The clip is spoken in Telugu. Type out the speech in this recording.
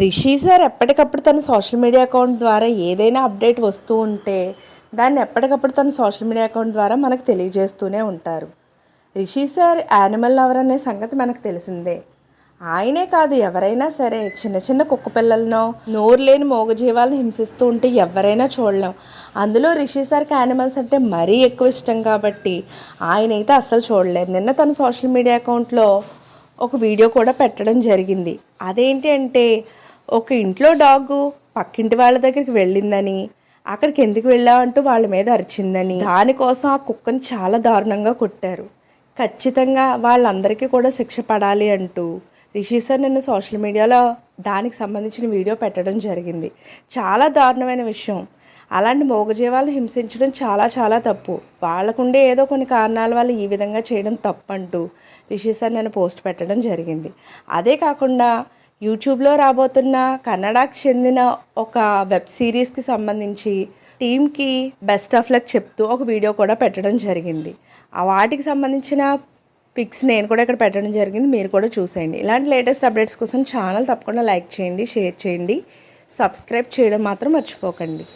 రిషి సార్ ఎప్పటికప్పుడు తన సోషల్ మీడియా అకౌంట్ ద్వారా ఏదైనా అప్డేట్ వస్తూ ఉంటే దాన్ని ఎప్పటికప్పుడు తన సోషల్ మీడియా అకౌంట్ ద్వారా మనకు తెలియజేస్తూనే ఉంటారు. రిషి సార్ యానిమల్ లవర్ అనే సంగతి మనకు తెలిసిందే. ఆయనే కాదు ఎవరైనా సరే చిన్న చిన్న కుక్క పిల్లలను నోరు లేని మూగజీవాలను హింసిస్తూ ఉంటే ఎవరైనా చూడలేం. అందులో రిషి సార్కి యానిమల్స్ అంటే మరీ ఎక్కువ ఇష్టం కాబట్టి ఆయనైతే అస్సలు చూడలేరు నిన్న తన సోషల్ మీడియా అకౌంట్లో ఒక వీడియో కూడా పెట్టడం జరిగింది. అదేంటి అంటే ఒక ఇంట్లో డాగ్ పక్కింటి వాళ్ళ దగ్గరికి వెళ్ళిందని అక్కడికి ఎందుకు వెళ్ళావంటూ వాళ్ళ మీద అరిచిందని. దానికోసం ఆ కుక్కని చాలా దారుణంగా కొట్టారు. ఖచ్చితంగా వాళ్ళందరికీ కూడా శిక్ష పడాలి అంటూ రిషి సార్ నిన్న సోషల్ మీడియాలో దానికి సంబంధించిన వీడియో పెట్టడం జరిగింది. చాలా దారుణమైన విషయం. అలాంటి మూగజీవాలను హింసించడం చాలా చాలా తప్పు. వాళ్ళకుండే ఏదో కొన్ని కారణాల వల్ల ఈ విధంగా చేయడం తప్పు అంటూ రిషి సార్ నేను పోస్ట్ పెట్టడం జరిగింది. అదే కాకుండా యూట్యూబ్లో రాబోతున్న కన్నడకు చెందిన ఒక వెబ్ సిరీస్కి సంబంధించి టీమ్కి బెస్ట్ ఆఫ్ లక్ చెప్తూ ఒక వీడియో కూడా పెట్టడం జరిగింది. ఆ వాటికి సంబంధించిన పిక్స్ నేను కూడా ఇక్కడ పెట్టడం జరిగింది. మీరు కూడా చూసేయండి. ఇలాంటి లేటెస్ట్ అప్డేట్స్ కోసం ఛానల్ తప్పకుండా లైక్ చేయండి షేర్ చేయండి. సబ్స్క్రైబ్ చేయడం మాత్రం మర్చిపోకండి.